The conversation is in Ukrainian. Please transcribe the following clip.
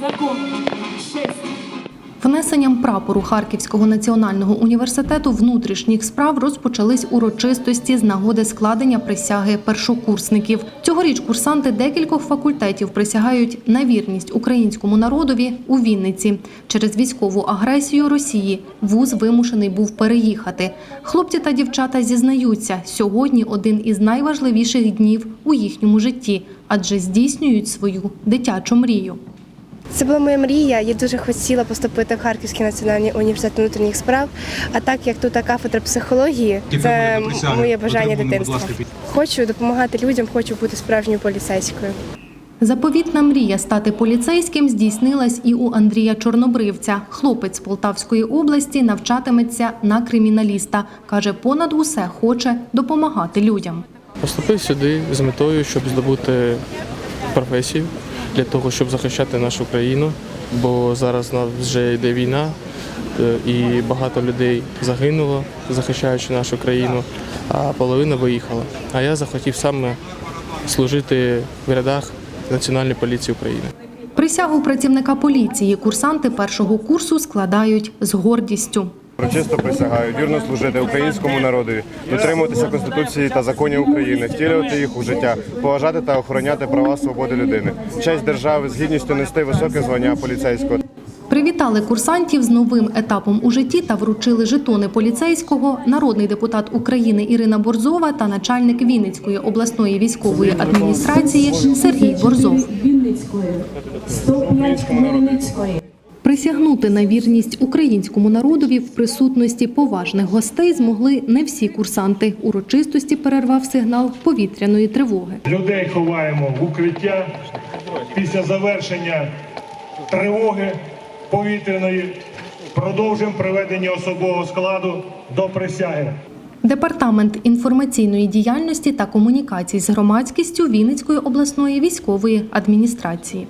закон, честь. Внесенням прапору Харківського національного університету внутрішніх справ розпочались урочистості з нагоди складення присяги першокурсників. Цьогоріч курсанти декількох факультетів присягають на вірність українському народові у Вінниці. Через військову агресію Росії вуз вимушений був переїхати. Хлопці та дівчата зізнаються, сьогодні один із найважливіших днів у їхньому житті, адже здійснюють свою дитячу мрію. Це була моя мрія. Я дуже хотіла поступити в Харківський національний університет внутрішніх справ. А так як тут кафедра психології, це моє бажання дитинства. Хочу допомагати людям, хочу бути справжньою поліцейською. Заповітна мрія стати поліцейським здійснилась і у Андрія Чорнобривця. Хлопець з Полтавської області навчатиметься на криміналіста. Каже, понад усе хоче допомагати людям. Поступив сюди з метою, щоб здобути професію для того, щоб захищати нашу країну, бо зараз вже йде війна е, і багато людей загинуло, захищаючи нашу країну, а половина виїхала. А я захотів саме служити в рядах Національної поліції України. Присягу працівника поліції курсанти першого курсу складають з гордістю. Урочисто присягаю вірно служити українському народові, дотримуватися конституції та законів України, втілювати їх у життя, поважати та охороняти права свободи людини, честь держави з гідністю нести високе звання поліцейського. Привітали курсантів з новим етапом у житті та вручили жетони поліцейського народний депутат України Ірина Борзова та начальник Вінницької обласної військової адміністрації Сергій Борзов. Вінницької, 105 Хмельницької. Присягнути на вірність українському народові в присутності поважних гостей змогли не всі курсанти. Урочистості перервав сигнал повітряної тривоги. Людей ховаємо в укриття. Після завершення тривоги повітряної продовжимо приведення особового складу до присяги. Департамент інформаційної діяльності та комунікацій з громадськістю Вінницької обласної військової адміністрації.